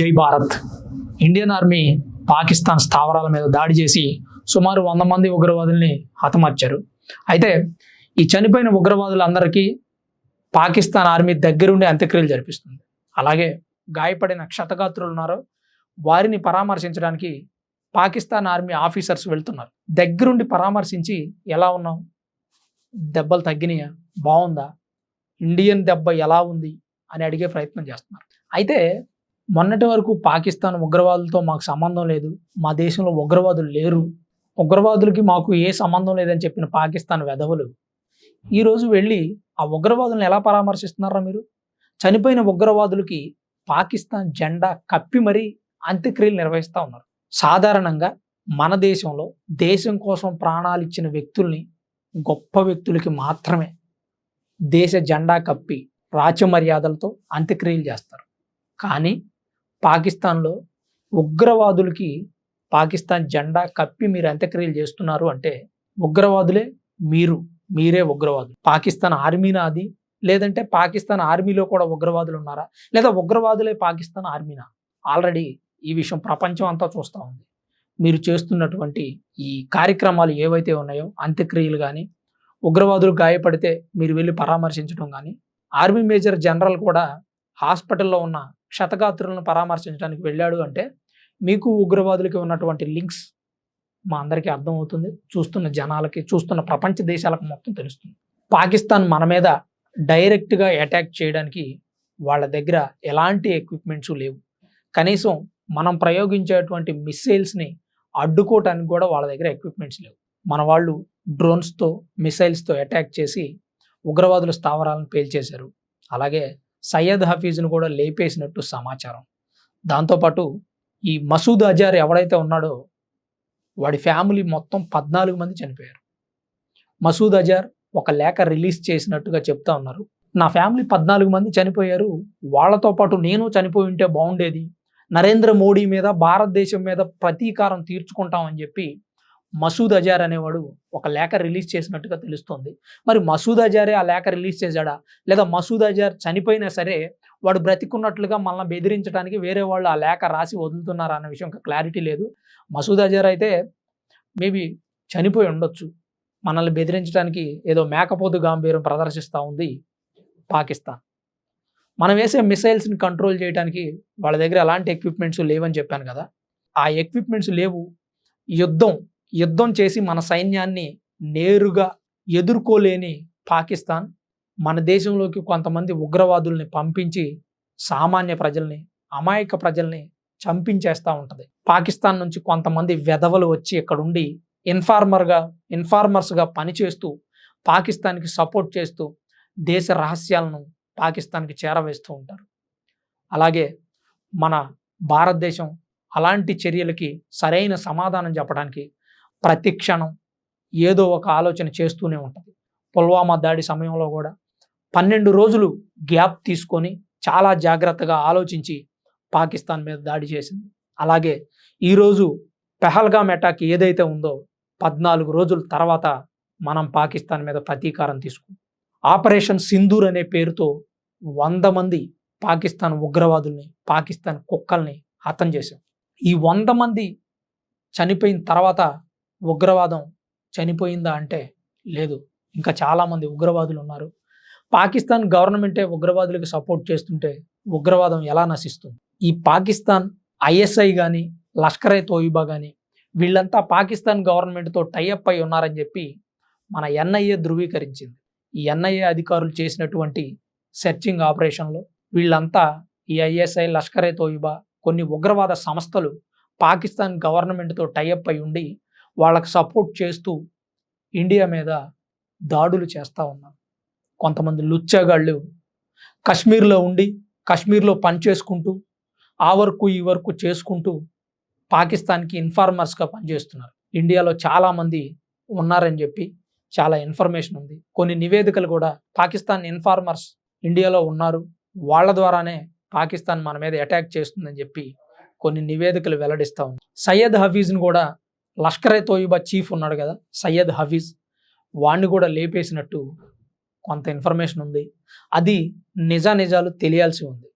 జై Bharat. Indian army Pakistan స్థావరాల మీద దాడి చేసి సుమారు వంద మంది ఉగ్రవాదుల్ని హతమార్చారు. అయితే ఈ చనిపోయిన ఉగ్రవాదులందరికీ పాకిస్తాన్ ఆర్మీ దగ్గరుండి అంత్యక్రియలు జరిపిస్తుంది. అలాగే గాయపడిన క్షతగాత్రులు ఉన్నారో వారిని పరామర్శించడానికి పాకిస్తాన్ ఆర్మీ ఆఫీసర్స్ వెళ్తున్నారు. దగ్గరుండి పరామర్శించి ఎలా ఉన్నాం దెబ్బలు తగ్గినాయా? బాగుందా ఇండియన్ దెబ్బ ఎలా ఉంది? అని అడిగే ప్రయత్నం చేస్తున్నారు. అయితే మొన్నటి వరకు పాకిస్తాన్ ఉగ్రవాదులతో మాకు సంబంధం లేదు. మా దేశంలో ఉగ్రవాదులు లేరు. ఉగ్రవాదులకి మాకు ఏ సంబంధం లేదని చెప్పిన పాకిస్తాన్ వెధవులు. ఈరోజు వెళ్ళి ఆ ఉగ్రవాదులను ఎలా పరామర్శిస్తున్నారా మీరు? చనిపోయిన ఉగ్రవాదులకి పాకిస్తాన్ జెండా కప్పి మరీ అంత్యక్రియలు నిర్వహిస్తూ ఉన్నారు. సాధారణంగా మన దేశంలో దేశం కోసం ప్రాణాలు ఇచ్చిన వ్యక్తుల్ని గొప్ప వ్యక్తులకి మాత్రమే దేశ జెండా కప్పి రాజ్య మర్యాదలతో అంత్యక్రియలు చేస్తారు. కానీ పాకిస్తాన్లో ఉగ్రవాదులకి పాకిస్తాన్ జెండా కప్పి మీరు అంత్యక్రియలు చేస్తున్నారు అంటే ఉగ్రవాదులే మీరు మీరే ఉగ్రవాదులు. పాకిస్తాన్ ఆర్మీనా అది లేదంటే పాకిస్తాన్ ఆర్మీలో కూడా ఉగ్రవాదులు ఉన్నారా? లేదా ఉగ్రవాదులే పాకిస్తాన్ ఆర్మీనా? ఆల్రెడీ ఈ విషయం ప్రపంచం అంతా చూస్తూ ఉంది. మీరు చేస్తున్నటువంటి ఈ కార్యక్రమాలు ఏవైతే ఉన్నాయో అంత్యక్రియలు కానీ ఉగ్రవాదులు గాయపడితే మీరు వెళ్ళి పరామర్శించడం కానీ ఆర్మీ మేజర్ జనరల్ కూడా హాస్పిటల్లో ఉన్న క్షతగాత్రులను పరామర్శించడానికి వెళ్ళాడు అంటే మీకు ఉగ్రవాదులకి ఉన్నటువంటి లింక్స్ మా అందరికీ అర్థమవుతుంది. చూస్తున్న జనాలకి చూస్తున్న ప్రపంచ దేశాలకు మొత్తం తెలుస్తుంది. పాకిస్తాన్ మన మీద డైరెక్ట్గా అటాక్ చేయడానికి వాళ్ళ దగ్గర ఎలాంటి ఎక్విప్మెంట్స్ లేవు. కనీసం మనం ప్రయోగించేటువంటి మిస్సైల్స్ని అడ్డుకోవటానికి కూడా వాళ్ళ దగ్గర ఎక్విప్మెంట్స్ లేవు. మన వాళ్ళు డ్రోన్స్తో మిసైల్స్తో అటాక్ చేసి ఉగ్రవాదుల స్థావరాలను పేల్చేశారు. అలాగే సయ్యద్ హఫీజ్ను కూడా లేపేసినట్టు సమాచారం. దాంతోపాటు ఈ మసూద్ అజార్ ఎవడైతే ఉన్నాడో వాడి ఫ్యామిలీ మొత్తం పద్నాలుగు మంది చనిపోయారు. మసూద్ అజార్ ఒక లేఖ రిలీజ్ చేసినట్టుగా చెప్తా ఉన్నారు. నా ఫ్యామిలీ పద్నాలుగు మంది చనిపోయారు. వాళ్ళతో పాటు నేను చనిపోయి ఉంటే బాగుండేది. నరేంద్ర మోడీ మీద భారతదేశం మీద ప్రతీకారం తీర్చుకుంటామని చెప్పి మసూద్ అజార్ అనేవాడు ఒక లేఖ రిలీజ్ చేసినట్టుగా తెలుస్తోంది. మరి మసూద్ అజారే ఆ లేఖ రిలీజ్ చేశాడా? లేదా మసూద్ అజార్ చనిపోయినా సరే వాడు బ్రతికున్నట్లుగా మనల్ని బెదిరించడానికి వేరే వాళ్ళు ఆ లేఖ రాసి వదులుతున్నారా అన్న విషయం క్లారిటీ లేదు. మసూద్ అజార్ అయితే మేబీ చనిపోయి ఉండొచ్చు. మనల్ని బెదిరించడానికి ఏదో మేకపోతు గాంభీర్యం ప్రదర్శిస్తూ ఉంది పాకిస్తాన్. మనం వేసే మిసైల్స్ని కంట్రోల్ చేయడానికి వాళ్ళ దగ్గర అలాంటి ఎక్విప్మెంట్స్ లేవని చెప్పాను కదా. ఆ ఎక్విప్మెంట్స్ లేవు. యుద్ధం యుద్ధం చేసి మన సైన్యాన్ని నేరుగా ఎదుర్కోలేని పాకిస్తాన్ మన దేశంలోకి కొంతమంది ఉగ్రవాదుల్ని పంపించి సామాన్య ప్రజల్ని అమాయక ప్రజల్ని చంపించేస్తూ ఉంటుంది. పాకిస్తాన్ నుంచి కొంతమంది వెధవలు వచ్చి ఇక్కడుండి ఇన్ఫార్మర్గా ఇన్ఫార్మర్స్గా పనిచేస్తూ పాకిస్తాన్కి సపోర్ట్ చేస్తూ దేశ రహస్యాలను పాకిస్తాన్కి చేరవేస్తూ ఉంటారు. అలాగే మన భారతదేశం అలాంటి చర్యలకి సరైన సమాధానం చెప్పడానికి ప్రతి క్షణం ఏదో ఒక ఆలోచన చేస్తూనే ఉంటుంది. పుల్వామా దాడి సమయంలో కూడా పన్నెండు రోజులు గ్యాప్ తీసుకొని చాలా జాగ్రత్తగా ఆలోచించి పాకిస్తాన్ మీద దాడి చేసింది. అలాగే ఈరోజు పెహల్గామ్ అటాక్ ఏదైతే ఉందో పద్నాలుగు రోజుల తర్వాత మనం పాకిస్తాన్ మీద ప్రతీకారం తీసుకున్నాం ఆపరేషన్ సింధూర్ అనే పేరుతో వంద మంది పాకిస్తాన్ ఉగ్రవాదుల్ని పాకిస్తాన్ కుక్కల్ని హతం చేశాం. ఈ వంద మంది చనిపోయిన తర్వాత ఉగ్రవాదం చనిపోయిందా అంటే లేదు. ఇంకా చాలామంది ఉగ్రవాదులు ఉన్నారు పాకిస్తాన్ గవర్నమెంటే ఉగ్రవాదులకు సపోర్ట్ చేస్తుంటే ఉగ్రవాదం ఎలా నశిస్తుంది? ఈ పాకిస్తాన్ ఐఎస్ఐ కానీ లష్కర్ ఏ తోయిబా కానీ వీళ్ళంతా పాకిస్తాన్ గవర్నమెంట్తో టైఅప్ అయి ఉన్నారని చెప్పి మన ఎన్ఐఏ ధృవీకరించింది. ఈ ఎన్ఐఏ అధికారులు చేసినటువంటి సెర్చింగ్ ఆపరేషన్లో వీళ్ళంతా ఈ ఐఎస్ఐ లష్కర్ ఏ తోయిబా కొన్ని ఉగ్రవాద సంస్థలు పాకిస్తాన్ గవర్నమెంట్తో టైఅప్ అయి ఉండి వాళ్ళకి సపోర్ట్ చేస్తూ ఇండియా మీద దాడులు చేస్తూ ఉన్నారు కొంతమంది లుచ్చగాళ్ళు కశ్మీర్లో ఉండి కశ్మీర్లో పని చేసుకుంటూ ఆ వరకు ఈ వరకు చేసుకుంటూ పాకిస్తాన్కి ఇన్ఫార్మర్స్గా పనిచేస్తున్నారు. ఇండియాలో చాలామంది ఉన్నారని చెప్పి చాలా ఇన్ఫర్మేషన్ ఉంది. కొన్ని నివేదికలు కూడా పాకిస్తాన్ ఇన్ఫార్మర్స్ ఇండియాలో ఉన్నారు. వాళ్ళ ద్వారానే పాకిస్తాన్ మన మీద అటాక్ చేస్తుందని చెప్పి కొన్ని నివేదికలు వెల్లడిస్తూ ఉంది. సయ్యద్ హఫీజ్ను కూడా లష్కర్ ఏ తోయిబా చీఫ్ ఉన్నాడు కదా సయ్యద్ హఫీజ్. వాణ్ణి కూడా లేపేసినట్టు కొంత ఇన్ఫర్మేషన్ ఉంది. అది నిజా నిజాలు తెలియాల్సి ఉంది.